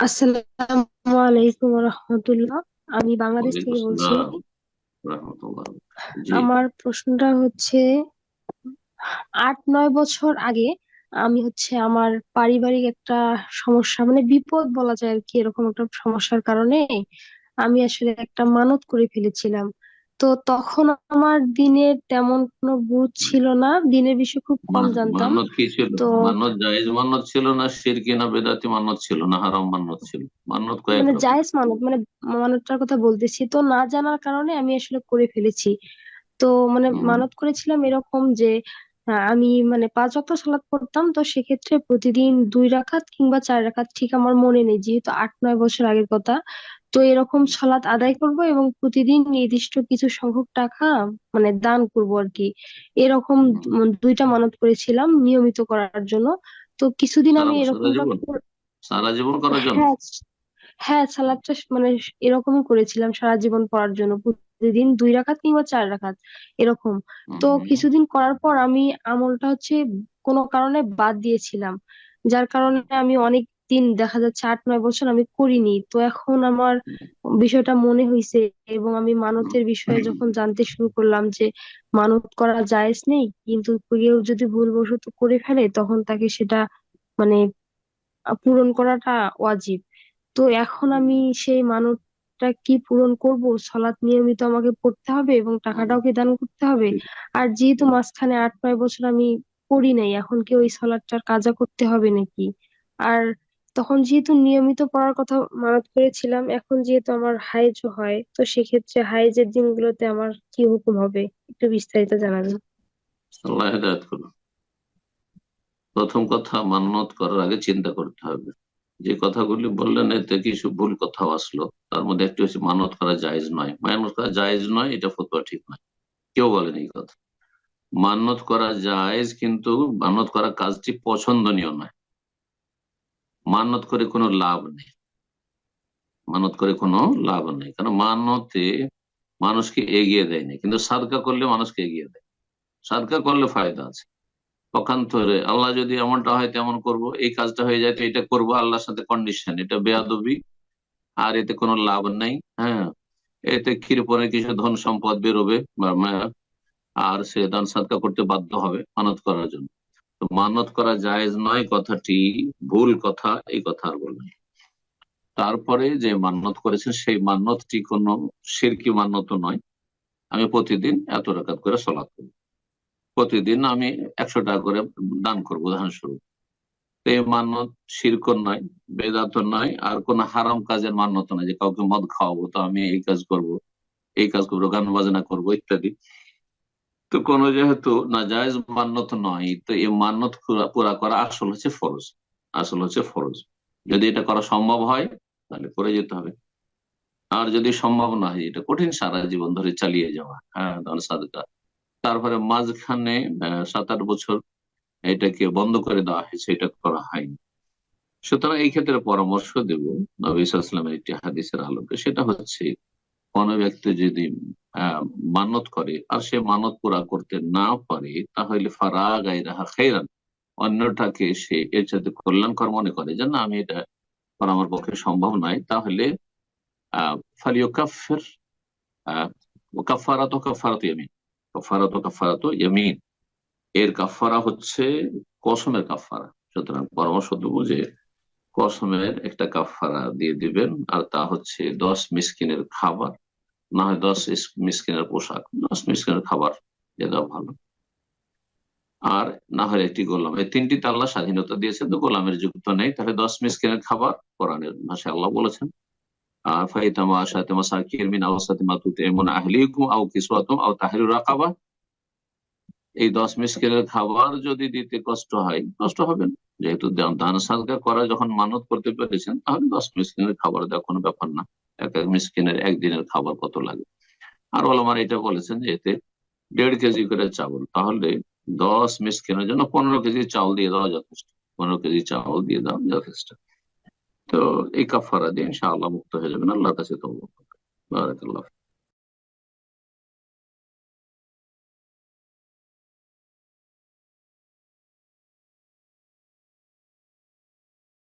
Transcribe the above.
আসসালামু আলাইকুম রহমতুল্লাহ। আমি বাংলাদেশ থেকে বলছি আমার প্রশ্নটা হচ্ছে আট নয় বছর আগে আমি হচ্ছে আমার পারিবারিক একটা সমস্যা মানে বিপদ বলা যায় আর কি এরকম একটা সমস্যার কারণে আমি আসলে একটা মানত করে ফেলেছিলাম। তো তখন আমার দিনের তেমন কোনো বুঝ ছিল না। দিনের বিষয়ে খুব কম জানতাম। মান্নত কি ছিল? তো মান্নত জায়েজ মান্নত ছিল না শিরকি না বেদাতি মান্নত ছিল না হারাম মান্নত ছিল। মান্নত কয়েক মানে জায়েজ মানত মানে মানতটার কথা বলতেছি। তো না জানার কারণে আমি আসলে করে ফেলেছি। তো মানে মানত করেছিলাম এরকম যে আহ, আমি মানে পাঁচ ওয়াক্ত সালাত পড়তাম তো সেক্ষেত্রে প্রতিদিন দুই রাকাত কিংবা চার রাকাত ঠিক আমার মনে নেই যেহেতু আট নয় বছর আগের কথা। তো এরকম সালাত আদায় করব এবং প্রতিদিন নির্দিষ্ট কিছু সংখ্যক টাকা মানে দান করব আর কি। এরকম দুইটা মানত করেছিলাম নিয়মিত করার জন্য। তো কিছুদিন আমি এরকম সারা জীবন করার জন্য? হ্যাঁ হ্যাঁ সালাদটা মানে এরকমই করেছিলাম সারা জীবন পড়ার জন্য। প্রতিদিন দুই রাখাত কিংবা চার রাখাত এরকম। তো কিছুদিন করার পর আমি আমলটা হচ্ছে কোনো কারণে বাদ দিয়েছিলাম। যার কারণে আমি অনেক দিন দেখা যাচ্ছে আট নয় বছর আমি করিনি। তো এখন আমার বিষয়টা মনে হয়েছে এবং আমি মানতের বিষয়ে যখন জানতে শুরু করলাম যে মানত করা জায়েজ নেই কিন্তু কেউ যদি ভুলবশত করে ফেলে তখন তাকে সেটা মানে পূরণ করাটা ওয়াজিব। তো এখন আমি সেই মানতটা কি পূরণ করব? সালাত নিয়মিত আমাকে পড়তে হবে এবং টাকাটাও কি দান করতে হবে? আর যেহেতু মাঝখানে আট নয় বছর আমি পড়ি নাই এখন কি ওই সালাদটার কাজা করতে হবে নাকি? আর তখন যেহেতু নিয়মিত পড়ার কথা মানত করেছিলাম এখন যেহেতু আমার হাইজ হয় তো সেক্ষেত্রে হাইজের দিনগুলোতে আমার কি হুকুম হবে? একটু বিস্তারিত জানাবেন। আল্লাহ হেদায়ত করুন। প্রথম কথা মান্নত করার আগে চিন্তা করতে হবে। যে কথাগুলি বললেন, এতে কিছু ভুল কথাও আসলো। তার মধ্যে একটি হচ্ছে মানত করা জায়েজ নয়। মানত করা জায়েজ নয়, এটা ফতোয়া ঠিক নয়। কেউ বলেন এই কথা। মান্নত করা জায়েজ কিন্তু মান্নত করা কাজটি পছন্দনীয় নয়। মান্নত করে কোনো লাভ নেই। মানত করে কোনো লাভ নেই। কারণ মানতে মানুষকে এগিয়ে দেয়নি কিন্তু সাদকা করলে মানুষকে এগিয়ে দেয়। সাদকা করলে ফায়দা আছে। পক্ষান্তরে আল্লাহ যদি এমনটা হয় তেমন করব, এই কাজটা হয়ে যায় তো এটা করব আল্লাহর সাথে কন্ডিশন এটা বেয়াদবি, আর এতে কোনো লাভ নেই হ্যাঁ। এতে ক্ষীরপরে কিছু ধন সম্পদ বেরোবে আর সে দান সাদকা করতে বাধ্য হবে মানত করার জন্য। তো মানত করা জায়েজ নয় কথাটি, ভুল কথা, এই কথা আর বলবেন তারপরে যে মান্যত করেছেন, সেই মান্যতটি কোনো শিরকি মান্যত নয়। আমি প্রতিদিন এত রাকাত করে সলাৎ করব প্রতিদিন আমি একশো টাকা করে দান করব উদাহরণস্বরূপ। তো এই মান্যত শিরক নয় বেদাত নয়, আর কোন হারাম কাজের মান্যত নয় যে কাউকে মদ খাওয়াবো, তো আমি এই কাজ করব, এই কাজ করব গান বাজনা করব, ইত্যাদি। তো কোন যেহেতু নাজায়জ মান্যত নয়, তো এই মান্যত পুরা করা আসল হচ্ছে ফরজ। আসল হচ্ছে ফরজ। যদি এটা করা সম্ভব হয়, তাহলে করে যেতে হবে। আর যদি সম্ভব না হয়, এটা কঠিন সারা জীবন ধরে চালিয়ে যাওয়া। হ্যাঁ সাদকা। তারপরে মাঝখানে সাত আট বছর এটাকে বন্ধ করে দেওয়া হয়েছে, এটা করা হয়নি। সুতরাং এই ক্ষেত্রে পরামর্শ দেব নবী ইসলামের একটি হাদিসের আলোকে। সেটা হচ্ছে, কোন ব্যক্তি যদি মানত করে আর সে মানত পুরা করতে না পারে, তাহলে ফারা গাইরাহা খেরান অন্যটাকে সে এর সাথে কল্যাণকর মনে করে যে, না, আমি এটা করা আমার পক্ষে সম্ভব নয়। তাহলে, আহ ফালিও কাফের কাফারাত কাফারাত ইয়ামিন। কাফারাত কাফারাত ইয়ামিন। এর কাফারা হচ্ছে কসমের কাফারা। সুতরাং পরামর্শ দেবো যে কসমের একটা কাফারা দিয়ে দিবেন, আর তা হচ্ছে দশ মিসকিনের খাবার। না হয় দশ মিসকিনের পোশাক, দশ মিসকিনের খাবার দেওয়া ভালো। আর না হয় একটি গোলাম। এই তিনটি তো আল্লাহ স্বাধীনতা দিয়েছে তো গোলামের যুক্ত নেই। তাহলে দশ মিসকিনের খাবার কোরআনের ভাষায় আল্লাহ বলেছেন। ফাইতামা আশাতে মাসাকির মিন এমন আহলিকুম এই দশ মিসকিনের খাবার যদি দিতে কষ্ট হয়, কষ্ট হবে না। যেহেতু দান সাদকা করা যখন মানত করতে পেরেছেন, তাহলে দশ মিসকিনের খাবার দেওয়া কোনো ব্যাপার না। এক এক মিসকিনের একদিনের খাবার কত লাগে? আর ওলামার এটা বলেছেন যে এতে দেড় কেজি করে চাউল, তাহলে দশ মিসকিনের জন্য পনেরো কেজি চাউল দিয়ে দেওয়া যথেষ্ট। পনেরো কেজি চাউল দিয়ে দেওয়া যথেষ্ট। তো এই কাফারা দিয়ে ইনশাআল্লাহ মুক্ত হয়ে যাবেন। আল্লাহর কাছে তো বারাকাল্লাহ